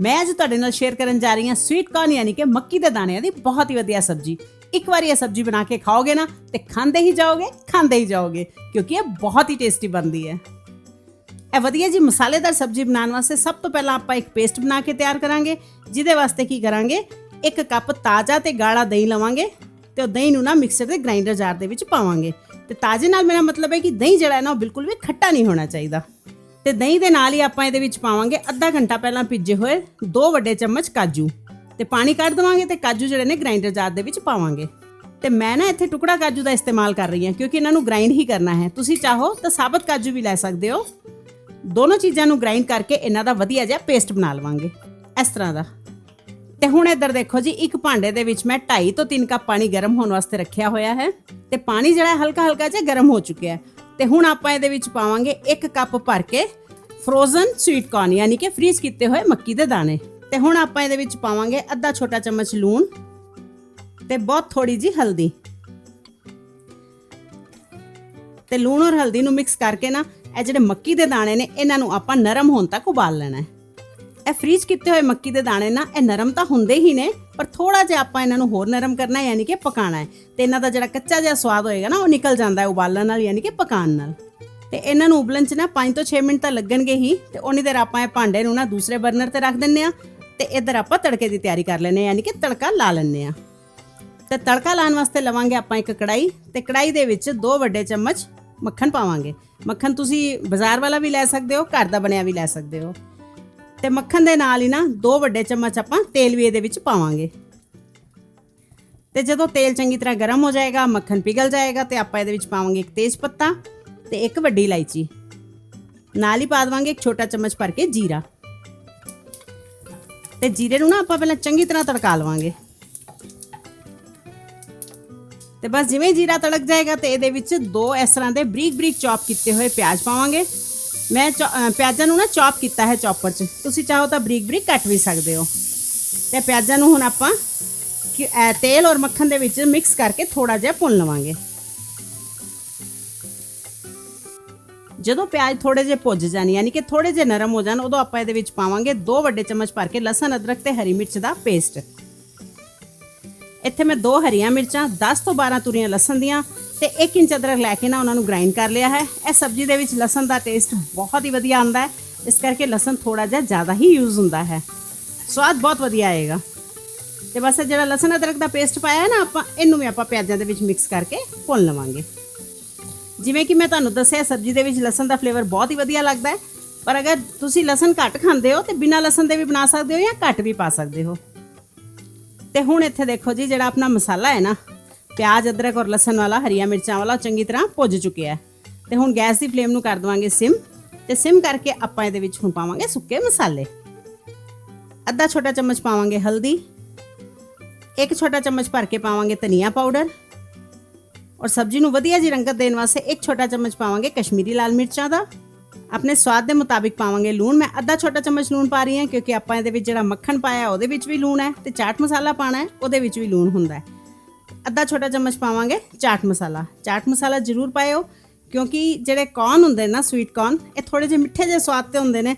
ਮੈਂ ਅੱਜ ਤੁਹਾਡੇ ਨਾਲ ਸ਼ੇਅਰ ਕਰਨ ਜਾ ਰਹੀ ਹਾਂ ਸਵੀਟ ਕਾਰਨ ਯਾਨੀ ਕਿ ਮੱਕੀ ਦੇ ਦਾਣਿਆਂ ਦੀ ਬਹੁਤ ਹੀ ਵਧੀਆ ਸਬਜ਼ੀ। ਇੱਕ ਵਾਰੀ ਇਹ ਸਬਜ਼ੀ ਬਣਾ ਕੇ ਖਾਓਗੇ ਨਾ, ਤੇ ਖਾਂਦੇ ਹੀ ਜਾਓਗੇ, ਖਾਂਦੇ ਹੀ ਜਾਓਗੇ, ਕਿਉਂਕਿ ਇਹ ਬਹੁਤ ਹੀ ਟੇਸਟੀ ਬਣਦੀ ਹੈ। ਇਹ ਵਧੀਆ ਜੀ ਮਸਾਲੇਦਾਰ ਸਬਜ਼ੀ ਬਣਾਉਣ ਵਾਸਤੇ ਸਭ ਤੋਂ ਪਹਿਲਾਂ ਆਪਾਂ ਇੱਕ ਪੇਸਟ ਬਣਾ ਕੇ ਤਿਆਰ ਕਰਾਂਗੇ, ਜਿਹਦੇ ਵਾਸਤੇ ਕੀ ਕਰਾਂਗੇ, ਇੱਕ ਕੱਪ ਤਾਜ਼ਾ ਤੇ ਗਾੜਾ ਦਹੀਂ ਲਵਾਂਗੇ, ਤੇ ਉਹ ਦਹੀਂ ਨੂੰ ਨਾ ਮਿਕਸਰ ਦੇ ਗ੍ਰਾਈਂਡਰ ਜਾਰ ਦੇ ਵਿੱਚ ਪਾਵਾਂਗੇ। ਤੇ ਤਾਜ਼ੇ ਨਾਲ ਮੇਰਾ ਮਤਲਬ ਹੈ ਕਿ ਦਹੀਂ ਜਿਹੜਾ ਹੈ ਨਾ, ਉਹ ਬਿਲਕੁਲ ਵੀ ਖੱਟਾ ਨਹੀਂ ਹੋਣਾ ਚਾਹੀਦਾ। ਤੇ ਦਹੀਂ ਦੇ ਨਾਲ ਹੀ ਆਪਾਂ ਇਹਦੇ ਵਿੱਚ ਪਾਵਾਂਗੇ ਅੱਧਾ ਘੰਟਾ ਪਹਿਲਾਂ ਭਿੱਜੇ ਹੋਏ ਦੋ ਵੱਡੇ ਚਮਚ ਕਾਜੂ। ਤੇ ਪਾਣੀ ਕੱਢ ਦਵਾਂਗੇ ਤੇ ਕਾਜੂ ਜਿਹੜੇ ਨੇ ਗ੍ਰਾਈਂਡਰ ਜਾਰ ਦੇ ਵਿੱਚ ਪਾਵਾਂਗੇ। ਤੇ ਮੈਂ ਨਾ ਇੱਥੇ ਟੁਕੜਾ ਕਾਜੂ ਦਾ ਇਸਤੇਮਾਲ ਕਰ ਰਹੀ ਹਾਂ ਕਿਉਂਕਿ ਇਹਨਾਂ ਨੂੰ ਗ੍ਰਾਈਂਡ ਹੀ ਕਰਨਾ ਹੈ। ਤੁਸੀਂ ਚਾਹੋ ਤਾਂ ਸਾਬਤ ਕਾਜੂ ਵੀ ਲੈ ਸਕਦੇ ਹੋ। ਦੋਨੋਂ ਚੀਜ਼ਾਂ ਨੂੰ ਗ੍ਰਾਈਂਡ ਕਰਕੇ ਇਹਨਾਂ ਦਾ ਵਧੀਆ ਜਿਹਾ ਪੇਸਟ ਬਣਾ ਲਵਾਂਗੇ। ਇਸ ਤਰ੍ਹਾਂ ਦਾ। ਤੇ ਹੁਣ ਇੱਧਰ ਦੇਖੋ ਜੀ, ਇੱਕ ਭਾਂਡੇ ਦੇ ਵਿੱਚ ਮੈਂ 2.5 ਤੋਂ 3 ਕੱਪ ਪਾਣੀ ਗਰਮ ਹੋਣ ਵਾਸਤੇ ਰੱਖਿਆ ਹੋਇਆ ਹੈ। ਤੇ ਪਾਣੀ ਜਿਹੜਾ ਹਲਕਾ ਹਲਕਾ ਜਿਹਾ ਗਰਮ ਹੋ ਚੁੱਕਿਆ ਹੈ। ਤੇ ਹੁਣ ਆਪਾਂ ਇਹਦੇ ਵਿੱਚ ਪਾਵਾਂਗੇ 1 ਕੱਪ ਭਰ ਕੇ ਫਰੋਜ਼ਨ ਸਵੀਟ ਕਾਰਨ ਯਾਨੀ ਕਿ ਫ੍ਰੀਜ਼ ਕੀਤੇ ਹੋਏ ਮੱਕੀ ਦੇ ਦਾਣੇ। ਤੇ ਹੁਣ ਆਪਾਂ ਇਹਦੇ ਵਿੱਚ ਪਾਵਾਂਗੇ ਅੱਧਾ ਛੋਟਾ ਚਮਚ ਲੂਣ ਤੇ ਬਹੁਤ ਥੋੜੀ ਜੀ ਹਲਦੀ। ਤੇ ਲੂਣ ਔਰ ਹਲਦੀ ਨੂੰ ਮਿਕਸ ਕਰਕੇ ਨਾ, ਇਹ ਜਿਹੜੇ ਮੱਕੀ ਦੇ ਦਾਣੇ ਨੇ, ਇਹਨਾਂ ਨੂੰ ਆਪਾਂ ਨਰਮ ਹੋਣ ਤੱਕ ਉਬਾਲ ਲੈਣਾ ਹੈ। ਇਹ ਫ੍ਰੀਜ਼ ਕੀਤੇ ਹੋਏ ਮੱਕੀ ਦੇ ਦਾਣੇ ਨਾ, ਇਹ ਨਰਮ ਤਾਂ ਹੁੰਦੇ ਹੀ ਨੇ, ਪਰ ਥੋੜਾ ਜਿਹਾ ਆਪਾਂ ਇਹਨਾਂ ਨੂੰ ਹੋਰ ਨਰਮ ਕਰਨਾ ਹੈ, ਯਾਨੀ ਕਿ ਪਕਾਣਾ ਹੈ। ਤੇ ਇਹਨਾਂ ਦਾ ਜਿਹੜਾ ਕੱਚਾ ਜਿਹਾ ਸਵਾਦ ਹੋਏਗਾ ਨਾ, ਉਹ ਨਿਕਲ ਜਾਂਦਾ ਹੈ ਉਬਾਲਣ ਨਾਲ, ਯਾਨੀ ਕਿ ਪਕਾਉਣ ਨਾਲ। ਤੇ ਇਹਨਾਂ ਨੂੰ ਉਬਲਣ 'ਚ ਨਾ 5 ਤੋਂ 6 ਮਿੰਟ ਤਾਂ ਲੱਗਣਗੇ ਹੀ, ਤੇ ਉਨੀ ਦੇਰ ਆਪਾਂ ਇਹ ਭਾਂਡੇ ਨੂੰ ਨਾ ਦੂਸਰੇ ਬਰਨਰ ਤੇ ਰੱਖ ਦਿੰਨੇ ਆ ਤੇ ਇੱਧਰ ਆਪਾਂ ਤੜਕੇ ਦੀ ਤਿਆਰੀ ਕਰ ਲੈਨੇ ਆ ਯਾਨੀ ਕਿ ਤੜਕਾ ਲਾ ਲੈਨੇ ਆ ਤੇ ਤੜਕਾ ਲਾਉਣ ਵਾਸਤੇ ਲਵਾਂਗੇ ਆਪਾਂ ਇੱਕ ਕੜਾਈ ਤੇ ਕੜਾਈ ਦੇ ਵਿੱਚ ਦੋ ਵੱਡੇ ਚਮਚ ਮੱਖਣ ਪਾਵਾਂਗੇ। ਮੱਖਣ ਤੁਸੀਂ ਬਾਜ਼ਾਰ ਵਾਲਾ ਵੀ ਲੈ ਸਕਦੇ ਹੋ, ਘਰ ਦਾ ਬਣਿਆ ਵੀ ਲੈ ਸਕਦੇ ਹੋ। ਤੇ ਮੱਖਣ ਦੇ ਨਾਲ ਹੀ ਨਾ ਦੋ ਵੱਡੇ ਚਮਚ ਆਪਾਂ ਤੇਲ ਵੀ ਇਹਦੇ ਵਿੱਚ ਪਾਵਾਂਗੇ। ਤੇ ਜਦੋਂ ਤੇਲ ਚੰਗੀ ਤਰ੍ਹਾਂ ਗਰਮ ਹੋ ਜਾਏਗਾ, ਮੱਖਣ ਪਿਘਲ ਜਾਏਗਾ ਤੇ ਆਪਾਂ ਇਹਦੇ ਵਿੱਚ ਪਾਵਾਂਗੇ ਇੱਕ ਤੇਜ਼ ਪੱਤਾ ਤੇ ਇੱਕ ਵੱਡੀ ਇਲਾਇਚੀ। ਨਾਲ ਹੀ ਪਾ ਦੇਵਾਂਗੇ ਇੱਕ ਛੋਟਾ ਚਮਚ ਭਰ ਕੇ ਜੀਰਾ। ਤੇ ਜੀਰੇ ਨੂੰ ਨਾ ਆਪਾਂ ਪਹਿਲਾਂ ਚੰਗੀ ਤਰ੍ਹਾਂ ਤੜਕਾ ਲਵਾਂਗੇ। ਤੇ ਬਸ ਜਿਵੇਂ ਜੀਰਾ ਤੜਕ ਜਾਏਗਾ ਤੇ ਇਹਦੇ ਵਿੱਚ ਦੋ ਇਸ ਤਰ੍ਹਾਂ ਦੇ ਬਰੀਕ ਬਰੀਕ ਚੌਪ ਕੀਤੇ ਹੋਏ ਪਿਆਜ਼ ਪਾਵਾਂਗੇ। ਮੈਂ ਪਿਆਜ਼ਾਂ ਨੂੰ ਨਾ ਚੌਪ ਕੀਤਾ ਹੈ ਚੌਪਰ 'ਚ। ਤੁਸੀਂ ਚਾਹੋ ਤਾਂ ਬਰੀਕ ਬਰੀਕ ਕੱਟ ਵੀ ਸਕਦੇ ਹੋ। ਤੇ ਪਿਆਜ਼ਾਂ ਨੂੰ ਹੁਣ ਆਪਾਂ ਤੇਲ ਔਰ ਮੱਖਣ ਦੇ ਵਿੱਚ ਮਿਕਸ ਕਰਕੇ ਥੋੜਾ ਜਿਹਾ ਭੁੰਨ ਲਵਾਂਗੇ। ਜਦੋਂ ਪਿਆਜ਼ ਥੋੜੇ ਜਿਹੇ ਭੁੱਜ ਜਾਣ, ਯਾਨੀ ਕਿ ਥੋੜੇ ਜਿਹੇ ਨਰਮ ਹੋ ਜਾਣ, ਉਦੋਂ ਆਪਾਂ ਇਹਦੇ ਵਿੱਚ ਪਾਵਾਂਗੇ ਦੋ ਵੱਡੇ ਚਮਚ ਭਰ ਕੇ ਲਸਣ, ਅਦਰਕ ਤੇ ਹਰੀ ਮਿਰਚ ਦਾ ਪੇਸਟ ਇੱਥੇ ਮੈਂ ਦੋ ਹਰੀਆਂ ਮਿਰਚਾਂ 10 ਤੋਂ 12 ਤੁਰੀਆਂ ਲਸਣ ਦੀਆਂ ਤੇ 1 ਇੰਚ ਅਦਰਕ ਲੈ ਕੇ ਨਾ ਉਹਨਾਂ ਨੂੰ ਗ੍ਰਾਈਂਡ ਕਰ ਲਿਆ ਹੈ। ਇਹ ਸਬਜ਼ੀ ਦੇ ਵਿੱਚ ਲਸਣ ਦਾ ਟੇਸਟ ਬਹੁਤ ਹੀ ਵਧੀਆ ਆਉਂਦਾ ਹੈ। ਇਸ ਕਰਕੇ ਲਸਣ ਥੋੜਾ ਜਿਹਾ ਜ਼ਿਆਦਾ ਹੀ ਯੂਜ਼ ਹੁੰਦਾ ਹੈ। ਸਵਾਦ ਬਹੁਤ ਵਧੀਆ ਆਏਗਾ। ਤੇ ਬਸ ਜਿਹੜਾ ਲਸਣ ਅਦਰਕ ਦਾ ਪੇਸਟ ਪਾਇਆ ਹੈ ਨਾ ਆਪਾਂ, ਇਹਨੂੰ ਵੀ ਆਪਾਂ ਪਿਆਜ਼ਾਂ ਦੇ ਵਿੱਚ ਮਿਕਸ ਕਰਕੇ ਭੁੰਨ ਲਵਾਂਗੇ। ਜਿਵੇਂ ਕਿ ਮੈਂ ਤੁਹਾਨੂੰ ਦੱਸਿਆ, ਸਬਜ਼ੀ ਦੇ ਵਿੱਚ ਲਸਣ ਦਾ ਫਲੇਵਰ ਬਹੁਤ ਹੀ ਵਧੀਆ ਲੱਗਦਾ ਹੈ। ਪਰ ਅਗਰ ਤੁਸੀਂ ਲਸਣ ਘੱਟ ਖਾਂਦੇ ਹੋ ਤੇ ਬਿਨਾਂ ਲਸਣ ਦੇ ਵੀ ਬਣਾ ਸਕਦੇ ਹੋ ਜਾਂ ਘੱਟ ਵੀ ਪਾ ਸਕਦੇ ਹੋ। ਤੇ ਹੁਣ ਇੱਥੇ ਦੇਖੋ ਜੀ, ਜਿਹੜਾ ਆਪਣਾ ਮਸਾਲਾ ਹੈ ਨਾ, ਪਿਆਜ਼, ਅਦਰਕ ਔਰ ਲਸਣ ਵਾਲਾ, ਹਰੀਆਂ ਮਿਰਚਾਂ ਵਾਲਾ, ਉਹ ਚੰਗੀ ਤਰ੍ਹਾਂ ਭੁੱਜ ਚੁੱਕਿਆ ਹੈ। ਤੇ ਹੁਣ ਗੈਸ ਦੀ ਫਲੇਮ ਨੂੰ ਕਰ ਦਵਾਂਗੇ ਸਿਮ। ਤੇ ਸਿਮ ਕਰਕੇ ਆਪਾਂ ਇਹਦੇ ਵਿੱਚ ਹੁਣ ਪਾਵਾਂਗੇ ਸੁੱਕੇ ਮਸਾਲੇ। ਅੱਧਾ ਛੋਟਾ ਚਮਚ ਪਾਵਾਂਗੇ ਹਲਦੀ। ਇੱਕ ਛੋਟਾ ਚਮਚ ਭਰ ਕੇ ਪਾਵਾਂਗੇ ਧਨੀਆ ਪਾਊਡਰ। ਔਰ ਸਬਜ਼ੀ ਨੂੰ ਵਧੀਆ ਜੀ ਰੰਗਤ ਦੇਣ ਵਾਸਤੇ ਇੱਕ ਛੋਟਾ ਚਮਚ ਪਾਵਾਂਗੇ ਕਸ਼ਮੀਰੀ ਲਾਲ ਮਿਰਚਾਂ ਦਾ। ਆਪਣੇ ਸਵਾਦ ਦੇ ਮੁਤਾਬਿਕ ਪਾਵਾਂਗੇ ਲੂਣ। ਮੈਂ ਅੱਧਾ ਛੋਟਾ ਚਮਚ ਲੂਣ ਪਾ ਰਹੀ ਹਾਂ ਕਿਉਂਕਿ ਆਪਾਂ ਇਹਦੇ ਵਿੱਚ ਜਿਹੜਾ ਮੱਖਣ ਪਾਇਆ, ਉਹਦੇ ਵਿੱਚ ਵੀ ਲੂਣ ਹੈ ਤੇ ਚਾਟ ਮਸਾਲਾ ਪਾਣਾ ਹੈ, ਉਹਦੇ ਵਿੱਚ ਵੀ ਲੂਣ ਹੁੰਦਾ ਹੈ। ਅੱਧਾ ਛੋਟਾ ਚਮਚ ਪਾਵਾਂਗੇ ਚਾਟ ਮਸਾਲਾ। ਚਾਟ ਮਸਾਲਾ ਜ਼ਰੂਰ ਪਾਇਓ ਕਿਉਂਕਿ ਜਿਹੜੇ ਕੌਰਨ ਹੁੰਦੇ ਨੇ ਨਾ ਸਵੀਟ ਕੌਰਨ ਇਹ ਥੋੜੇ ਜਿਹੇ ਮਿੱਠੇ ਜਿਹੇ ਸਵਾਦ ਤੇ ਹੁੰਦੇ ਨੇ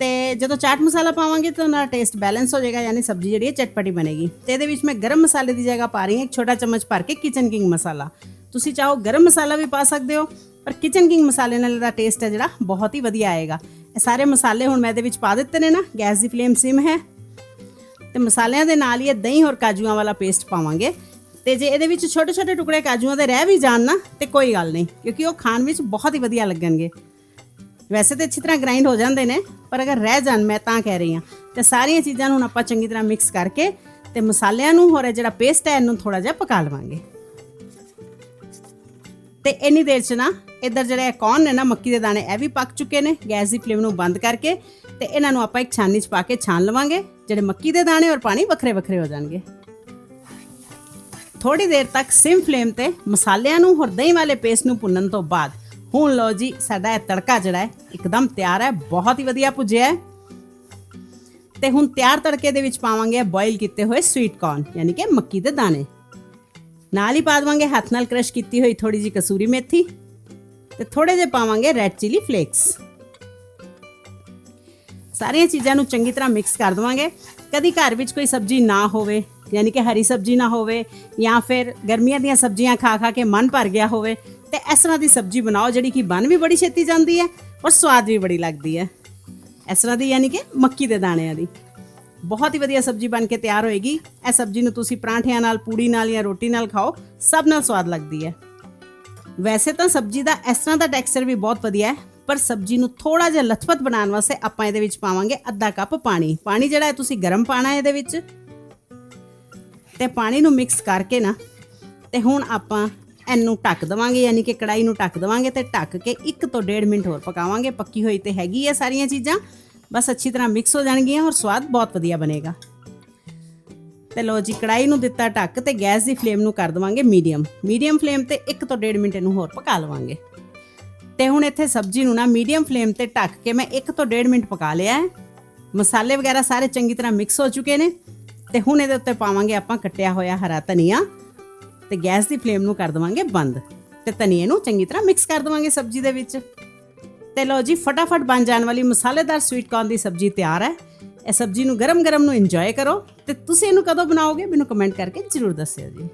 ਤੇ ਜਦੋਂ ਚਾਟ ਮਸਾਲਾ ਪਾਵਾਂਗੇ ਤਾਂ ਉਹਨਾਂ ਦਾ ਟੇਸਟ ਬੈਲੈਂਸ ਹੋ ਜਾਏਗਾ, ਯਾਨੀ ਸਬਜ਼ੀ ਜਿਹੜੀ ਹੈ ਚਟਪਟੀ ਬਣੇਗੀ। ਤੇ ਇਹਦੇ ਵਿੱਚ ਮੈਂ ਗਰਮ ਮਸਾਲੇ ਦੀ ਜਗ੍ਹਾ ਪਾ ਰਹੀ ਹਾਂ, ਇੱਕ ਛੋਟਾ ਚਮਚ ਭਰ ਕੇ ਕਿਚਨ ਕਿੰਗ ਮਸਾਲਾ। ਤੁਸੀਂ ਚਾਹੋ ਗਰਮ ਮਸਾਲਾ ਵੀ ਪਾ ਸਕਦੇ ਹੋ ਪਰ ਕਿਚਨ ਕਿੰਗ ਮਸਾਲੇ ਨਾਲ ਇਹਦਾ ਟੇਸਟ ਹੈ ਜਿਹੜਾ ਬਹੁਤ ਹੀ ਵਧੀਆ ਆਏਗਾ। ਇਹ ਸਾਰੇ ਮਸਾਲੇ ਹੁਣ ਮੈਂ ਇਹਦੇ ਵਿੱਚ ਪਾ ਦਿੱਤੇ ਨੇ ਨਾ ਗੈਸ ਦੀ ਫਲੇਮ ਸਿਮ ਹੈ। ਤੇ ਮਸਾਲਿਆਂ ਦੇ ਨਾਲ ਹੀ ਇਹ ਦਹੀਂ ਔਰ ਕਾਜੂਆਂ ਵਾਲਾ ਪੇਸਟ ਪਾਵਾਂਗੇ। ਤੇ ਜੇ ਇਹਦੇ ਵਿੱਚ ਛੋਟੇ ਛੋਟੇ ਟੁਕੜੇ ਕਾਜੂਆਂ ਦੇ ਰਹਿ ਵੀ ਜਾਣ ਨਾ, ਤੇ ਕੋਈ ਗੱਲ ਨਹੀਂ, ਕਿਉਂਕਿ ਉਹ ਖਾਣ ਵਿੱਚ ਬਹੁਤ ਹੀ ਵਧੀਆ ਲੱਗਣਗੇ। ਵੈਸੇ ਤੇ ਅੱਛੀ ਤਰ੍ਹਾਂ ਗ੍ਰਾਈਂਡ ਹੋ ਜਾਂਦੇ ਨੇ, ਪਰ ਅਗਰ ਰਹਿ ਜਾਣ, ਮੈਂ ਤਾਂ ਕਹਿ ਰਹੀ ਹਾਂ। ਤੇ ਸਾਰੀਆਂ ਚੀਜ਼ਾਂ ਨੂੰ ਹੁਣ ਆਪਾਂ ਚੰਗੀ ਤਰ੍ਹਾਂ ਮਿਕਸ ਕਰਕੇ ਤੇ ਮਸਾਲਿਆਂ ਨੂੰ ਹੋਰ ਇਹ ਜਿਹੜਾ ਪੇਸਟ ਹੈ, ਇਹਨੂੰ ਥੋੜਾ ਜਿਹਾ ਪਕਾ ਲਵਾਂਗੇ। ਤੇ ਇੰਨੀ ਦੇਰ ਚ ਨਾ ਇੱਧਰ ਜਿਹੜੇ ਕੌਰਨ ਨੇ ਨਾ, ਮੱਕੀ ਦੇ ਦਾਣੇ, ਇਹ ਵੀ ਪੱਕ ਚੁੱਕੇ ਨੇ। ਗੈਸ ਦੀ ਫਲੇਮ ਨੂੰ ਬੰਦ ਕਰਕੇ ਤੇ ਇਹਨਾਂ ਨੂੰ ਆਪਾਂ ਇੱਕ ਛਾਨੀ 'ਚ ਪਾ ਕੇ ਛਾਨ ਲਵਾਂਗੇ। ਜਿਹੜੇ ਮੱਕੀ ਦੇ ਦਾਣੇ ਔਰ ਪਾਣੀ ਵੱਖਰੇ ਵੱਖਰੇ ਹੋ ਜਾਣਗੇ। ਥੋੜੀ ਦੇਰ ਤੱਕ ਸਿਮ ਫਲੇਮ ਤੇ ਮਸਾਲਿਆਂ ਨੂੰ ਹੋਰ ਦਹੀਂ ਵਾਲੇ ਪੇਸਟ ਨੂੰ ਭੁੰਨਣ ਤੋਂ ਬਾਅਦ, ਹੁਣ ਲਓ ਜੀ, ਸਾਡਾ ਇਹ ਤੜਕਾ ਜਿਹੜਾ ਹੈ, ਇੱਕਦਮ ਤਿਆਰ ਹੈ, ਬਹੁਤ ਹੀ ਵਧੀਆ ਭੁੱਜਿਆ ਹੈ। ਤੇ ਹੁਣ ਤਿਆਰ ਤੜਕੇ ਦੇ ਵਿੱਚ ਪਾਵਾਂਗੇ ਬੋਇਲ ਕੀਤੇ ਹੋਏ ਸਵੀਟ ਕੌਰਨ ਯਾਨੀ ਕਿ ਮੱਕੀ ਦੇ ਦਾਣੇ। ਨਾਲ ਹੀ ਪਾ ਦੇਵਾਂਗੇ, ਹੱਥ ਨਾਲ ਕ੍ਰਸ਼ ਕੀਤੀ ਹੋਈ ਥੋੜੀ ਜੀ ਕਸੂਰੀ ਮੇਥੀ। ਤੇ ਥੋੜੇ ਜਿਹੇ ਪਾਵਾਂਗੇ ਰੈੱਡ ਚਿਲੀ ਫਲੇਕਸ ਸਾਰੀਆਂ ਚੀਜ਼ਾਂ ਨੂੰ ਚੰਗੀ ਤਰ੍ਹਾਂ ਮਿਕਸ ਕਰ ਦਵਾਂਗੇ। ਕਦੀ ਘਰ ਵਿੱਚ ਕੋਈ ਸਬਜ਼ੀ ਨਾ ਹੋਵੇ, ਯਾਨੀ ਕਿ ਹਰੀ ਸਬਜ਼ੀ ਨਾ ਹੋਵੇ, ਜਾਂ ਫਿਰ ਗਰਮੀਆਂ ਦੀਆਂ ਸਬਜ਼ੀਆਂ ਖਾ ਖਾ ਕੇ ਮਨ ਭਰ ਗਿਆ ਹੋਵੇ, ਤੇ ਇਸ ਤਰ੍ਹਾਂ ਦੀ ਸਬਜ਼ੀ ਬਣਾਓ ਜਿਹੜੀ ਕਿ ਬਣ ਵੀ ਬੜੀ ਛੇਤੀ ਜਾਂਦੀ ਹੈ ਔਰ ਸਵਾਦ ਵੀ ਬੜੀ ਲੱਗਦੀ ਹੈ। ਇਸ ਤਰ੍ਹਾਂ ਦੀ ਯਾਨੀ ਕਿ ਮੱਕੀ ਦੇ ਦਾਣਿਆਂ ਦੀ। ਬਹੁਤ ਹੀ ਵਧੀਆ ਸਬਜ਼ੀ ਬਣ ਕੇ ਤਿਆਰ ਹੋਏਗੀ। ਇਹ ਸਬਜ਼ੀ ਨੂੰ ਤੁਸੀਂ ਪਰਾਂਠਿਆਂ ਨਾਲ, ਪੂੜੀ ਨਾਲ ਜਾਂ ਰੋਟੀ ਨਾਲ ਖਾਓ, ਸਭ ਨਾਲ ਸਵਾਦ ਲੱਗਦੀ ਹੈ। ਵੈਸੇ ਤਾਂ ਸਬਜ਼ੀ ਦਾ ਇਸ ਤਰ੍ਹਾਂ ਦਾ ਟੈਕਸਚਰ ਵੀ ਬਹੁਤ ਵਧੀਆ ਹੈ, ਪਰ ਸਬਜ਼ੀ ਨੂੰ ਥੋੜਾ ਜਿਹਾ ਲਥਪਥ ਬਣਾਉਣ ਵਾਸਤੇ ਆਪਾਂ ਇਹਦੇ ਵਿੱਚ ਪਾਵਾਂਗੇ ਅੱਧਾ ਕੱਪ ਪਾਣੀ। ਪਾਣੀ ਜਿਹੜਾ ਹੈ ਤੁਸੀਂ ਗਰਮ ਪਾਣਾ ਹੈ ਇਹਦੇ ਵਿੱਚ। ਤੇ ਪਾਣੀ ਨੂੰ ਮਿਕਸ ਕਰਕੇ ਨਾ, ਤੇ ਹੁਣ ਆਪਾਂ ਇਹਨੂੰ ਢੱਕ ਦਵਾਂਗੇ, ਯਾਨੀ ਕਿ ਕੜਾਈ ਨੂੰ ਢੱਕ ਦਵਾਂਗੇ ਤੇ ਢੱਕ ਕੇ 1 ਤੋਂ 1.5 ਮਿੰਟ ਹੋਰ ਪਕਾਵਾਂਗੇ। ਪੱਕੀ ਹੋਈ ਤੇ ਹੈਗੀ ਹੈ ਸਾਰੀਆਂ ਚੀਜ਼ਾਂ। ਬਸ ਅੱਛੀ ਤਰ੍ਹਾਂ ਮਿਕਸ ਹੋ ਜਾਣਗੀਆਂ ਔਰ ਸਵਾਦ ਬਹੁਤ ਵਧੀਆ ਬਣੇਗਾ। ਤੇ ਲੋ ਜੀ ਕੜਾਈ ਨੂੰ ਦਿੱਤਾ ਢੱਕ ਤੇ ਗੈਸ ਦੀ ਫਲੇਮ ਨੂੰ ਕਰ ਦਵਾਂਗੇ ਮੀਡੀਅਮ। ਮੀਡੀਅਮ ਫਲੇਮ ਤੇ 1 ਤੋਂ 1.5 ਮਿੰਟ ਇਹਨੂੰ ਹੋਰ ਪਕਾ ਲਵਾਂਗੇ। ਤੇ ਹੁਣ ਇੱਥੇ ਸਬਜ਼ੀ ਨੂੰ ਨਾ ਮੀਡੀਅਮ ਫਲੇਮ ਤੇ ਢੱਕ ਕੇ ਮੈਂ 1 ਤੋਂ 1.5 ਮਿੰਟ ਪਕਾ ਲਿਆ ਹੈ। ਮਸਾਲੇ ਵਗੈਰਾ ਸਾਰੇ ਚੰਗੀ ਤਰ੍ਹਾਂ ਮਿਕਸ ਹੋ ਚੁੱਕੇ ਨੇ। ਤੇ ਹੁਣ ਇਹਦੇ ਉੱਤੇ ਪਾਵਾਂਗੇ ਆਪਾਂ ਕੱਟਿਆ ਹੋਇਆ ਹਰਾ ਧਨੀਆ। ਤੇ ਗੈਸ ਦੀ ਫਲੇਮ ਨੂੰ ਕਰ ਦਵਾਂਗੇ ਬੰਦ। ਤੇ ਧਨੀਏ ਨੂੰ ਚੰਗੀ ਤਰ੍ਹਾਂ ਮਿਕਸ ਕਰ ਦਵਾਂਗੇ ਸਬਜ਼ੀ ਦੇ ਵਿੱਚ। ਤੇ ਲਓ ਜੀ, ਫਟਾਫਟ ਬਣ ਜਾਣ ਵਾਲੀ ਮਸਾਲੇਦਾਰ ਸਵੀਟ ਕੌਰਨ ਦੀ ਸਬਜ਼ੀ ਤਿਆਰ ਹੈ। ਇਹ ਸਬਜ਼ੀ ਨੂੰ ਗਰਮ-ਗਰਮ ਨੂੰ ਇੰਜੋਏ ਕਰੋ ਤੇ ਤੁਸੀਂ ਇਹਨੂੰ ਕਦੋਂ ਬਣਾਓਗੇ ਮੈਨੂੰ ਕਮੈਂਟ ਕਰਕੇ ਜ਼ਰੂਰ ਦੱਸਿਓ ਜੀ।